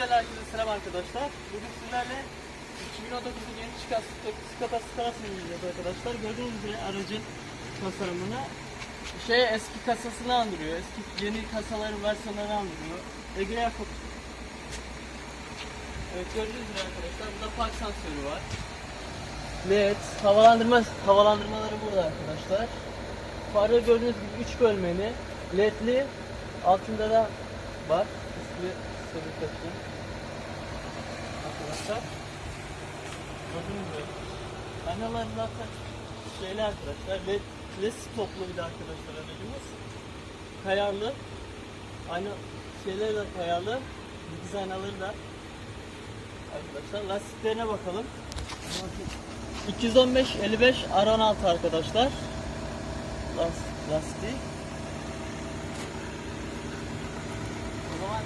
Videolar herkese selam arkadaşlar. Bugün sizlerle 2019'un yeni çıkan Skoda Skarasını inceleyeceğiz arkadaşlar. Gördüğünüz gibi aracın tasarımını şey eski kasasını andırıyor. Eski yeni kasaların versiyonlarını andırıyor. Ege Yakup. Evet gördüğünüz gibi arkadaşlar burada park sensörü var. LED, havalandırma havalandırmaları burada arkadaşlar. Farda gördüğünüz gibi 3 bölmeli, ledli, altında da var. İsmi Sırrıkatlı. Arkadaşlar. Gördüğünüz gibi. Aynalar zaten şeyli arkadaşlar. Led, led stoplu bir de arkadaşlar aracımız. Kayarlı. Aynı şeyleri de kayarlı. Dikiz aynaları da. Arkadaşlar lastiklerine bakalım. 215 55 R16 arkadaşlar. Lastik, lastik. O zaman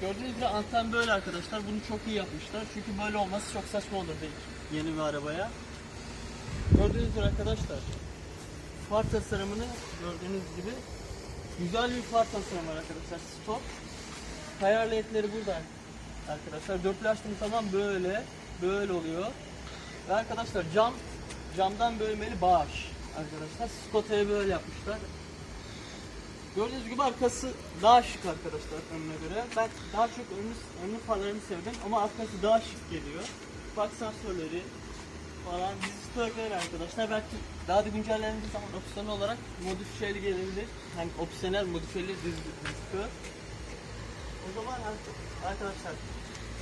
gördüğünüz gibi anten böyle arkadaşlar. Bunu çok iyi yapmışlar. Çünkü böyle olması çok saçma olurdu yeni bir arabaya. Gördüğünüz gibi arkadaşlar. Far tasarımını gördüğünüz gibi güzel bir far tasarımı var arkadaşlar. Stop. Kayar ledleri burada arkadaşlar. Dörtlü açtığımız zaman böyle böyle oluyor. Ve arkadaşlar cam camdan bölmeli bağış arkadaşlar. Skota'ya böyle yapmışlar. Gördüğünüz gibi arkası daha şık arkadaşlar önüne göre. Ben daha çok önlü, önlü farlarını sevdim ama arkası daha şık geliyor. Park sensörleri falan vizitörleri arkadaşlar. Belki daha da güncellendiği zaman opsiyonel olarak modifiyeli gelebilir. Hani opsiyonel modifiyeli vizitör. O zaman ar- arkadaşlar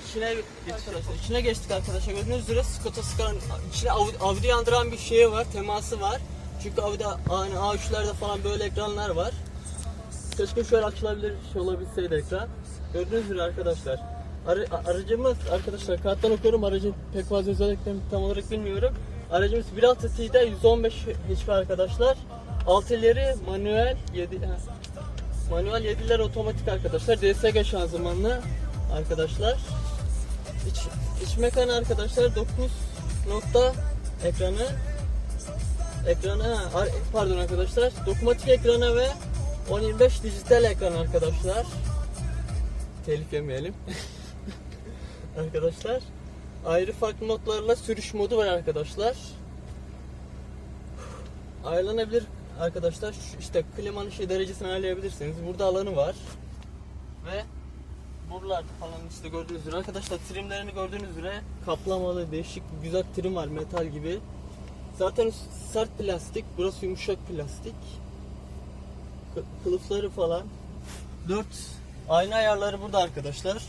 içine geçtik. İçine geçtik arkadaşlar. Gördüğünüz üzere Skoda Scara'nın içine Audi, Audi'yi andıran bir şey var, teması var. Çünkü Audi hani A3'lerde falan böyle ekranlar var. Keşke şöyle açılabilir şey olabilseydi ekran. Gördüğünüz gibi arkadaşlar. Arı- aracımız arkadaşlar karttan okuyorum aracın pek fazla özelliklerini tam olarak bilmiyorum. Aracımız 1.6 T'de 115 HP arkadaşlar. 6 ileri manuel 7 ha. Manuel 7'ler otomatik arkadaşlar. DSG şanzımanlı arkadaşlar. İç, iç mekanı arkadaşlar 9 nokta ekranı ekranı ar- pardon arkadaşlar dokunmatik ekranı ve 1025 dijital ekran arkadaşlar. Telif yemeyelim. arkadaşlar. Ayrı farklı modlarla sürüş modu var arkadaşlar. Ayarlanabilir arkadaşlar. İşte klimanın şey derecesini ayarlayabilirsiniz. Burada alanı var. Ve buralarda falan işte gördüğünüz üzere arkadaşlar trimlerini gördüğünüz üzere kaplamalı değişik güzel trim var metal gibi. Zaten sert plastik, burası yumuşak plastik. Kı- Kılıfları falan. 4 ayna ayarları burada arkadaşlar.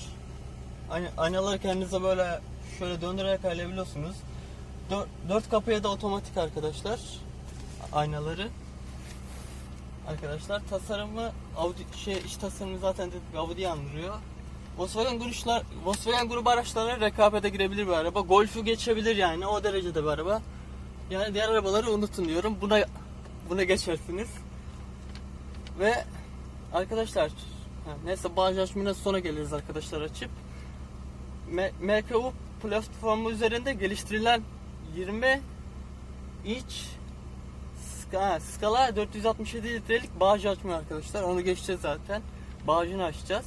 Ayna, aynaları kendinize böyle şöyle döndürerek ayarlayabiliyorsunuz. 4 kapıya da otomatik arkadaşlar. Aynaları. Arkadaşlar tasarımı Audi şey iç tasarımı zaten dedik Audi'yi andırıyor. Volkswagen gruplar Volkswagen grubu araçlarına rekabete girebilir bir araba. Golf'ü geçebilir yani o derecede bir araba. Yani diğer arabaları unutun diyorum. Buna buna geçersiniz. Ve arkadaşlar neyse bağış açmına sonra geliriz arkadaşlar açıp. MKU platformu üzerinde geliştirilen 20 inç Ska- Skala 467 litrelik bağış açmıyor arkadaşlar. Onu geçeceğiz zaten. Bağcını açacağız.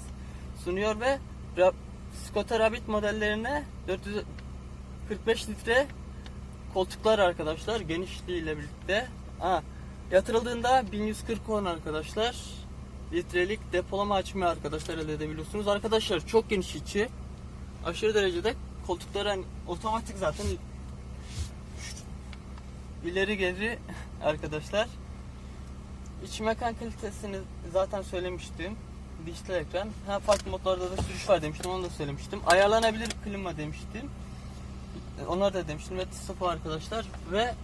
Sunuyor ve Skoda Rabbit modellerine 445 litre koltuklar arkadaşlar genişliğiyle birlikte. Ha, yatırıldığında 1140 won arkadaşlar. Litrelik depolama açmıyor arkadaşlar elde edebiliyorsunuz. Arkadaşlar çok geniş içi. Aşırı derecede koltuklar hani otomatik zaten ileri geri arkadaşlar. İç mekan kalitesini zaten söylemiştim. Dijital ekran. Ha farklı modlarda da sürüş var demiştim. Onu da söylemiştim. Ayarlanabilir klima demiştim. Onlar da demiştim. Ve sıfır arkadaşlar. Ve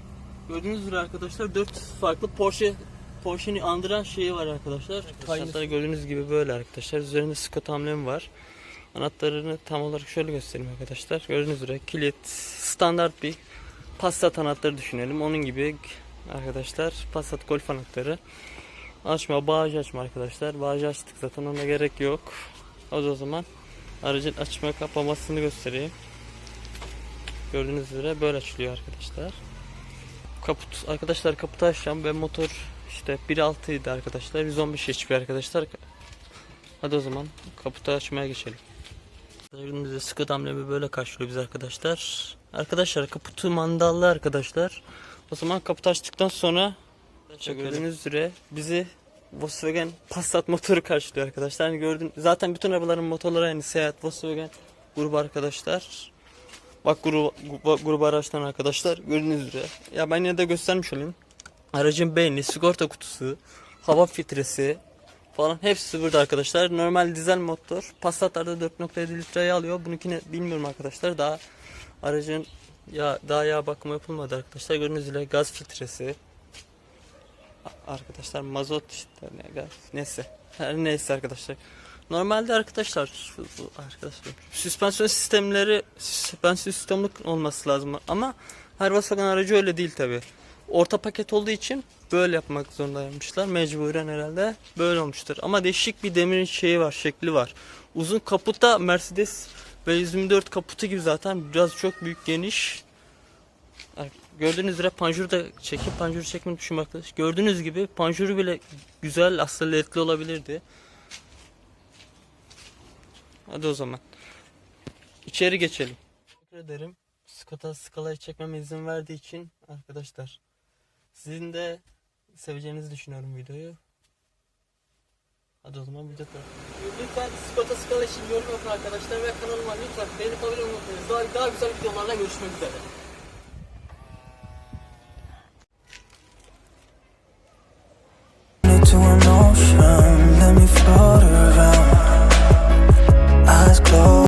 gördüğünüz üzere arkadaşlar 4 farklı Porsche Porsche'ni andıran şeyi var arkadaşlar. Anahtarı gördüğünüz gibi böyle arkadaşlar. Üzerinde Skoda amblemi var. Anahtarını tam olarak şöyle göstereyim arkadaşlar. Gördüğünüz üzere kilit standart bir Passat anahtarı düşünelim. Onun gibi arkadaşlar Passat Golf anahtarı. Açma, bağış açma arkadaşlar. Bağcı açtık zaten ona gerek yok. O zaman aracın açma kapamasını göstereyim. Gördüğünüz üzere böyle açılıyor arkadaşlar. Kaput arkadaşlar kaputu açacağım ve motor işte 1.6 idi arkadaşlar. 115 HP arkadaşlar. Hadi o zaman kaputu açmaya geçelim. Önümüzde sıkı damlemi böyle karşılıyor biz arkadaşlar. Arkadaşlar kaputu mandallı arkadaşlar. O zaman kaputu açtıktan sonra gördüğünüz üzere bizi Volkswagen Passat motoru karşılıyor arkadaşlar. Hani gördün zaten bütün arabaların motorları aynı Seat Volkswagen grubu arkadaşlar. Bak grubu, gu- grubu araçtan arkadaşlar gördüğünüz üzere. Ya ben yine de göstermiş olayım. Aracın beyni, sigorta kutusu, hava filtresi falan hepsi burada arkadaşlar. Normal dizel motor. Passat'larda 4.7 litreyi alıyor. Bununkine bilmiyorum arkadaşlar. Daha aracın ya daha yağ bakımı yapılmadı arkadaşlar. Gördüğünüz üzere gaz filtresi. Arkadaşlar mazot işte ne gaz neyse. Her neyse arkadaşlar. Normalde arkadaşlar arkadaşlar süspansiyon sistemleri süspansiyon sistemlik olması lazım ama her Volkswagen aracı öyle değil tabi. Orta paket olduğu için böyle yapmak zorundaymışlar. Mecburen herhalde böyle olmuştur. Ama değişik bir demir şeyi var, şekli var. Uzun kaputa Mercedes ve 124 kaputu gibi zaten biraz çok büyük geniş. Gördüğünüz üzere panjuru da çekip panjuru çekmeyi düşünmekte. Gördüğünüz gibi panjuru bile güzel aslında ledli olabilirdi. Hadi o zaman. İçeri geçelim. Teşekkür ederim. Skata skalayı çekmeme izin verdiği için arkadaşlar. Sizin de seveceğinizi düşünüyorum videoyu. Hadi o zaman video Lütfen Skata skala için yorum yapın arkadaşlar ve kanalıma lütfen beğenip abone olmayı unutmayın. Daha, daha güzel videolarla görüşmek üzere. into an ocean, let me float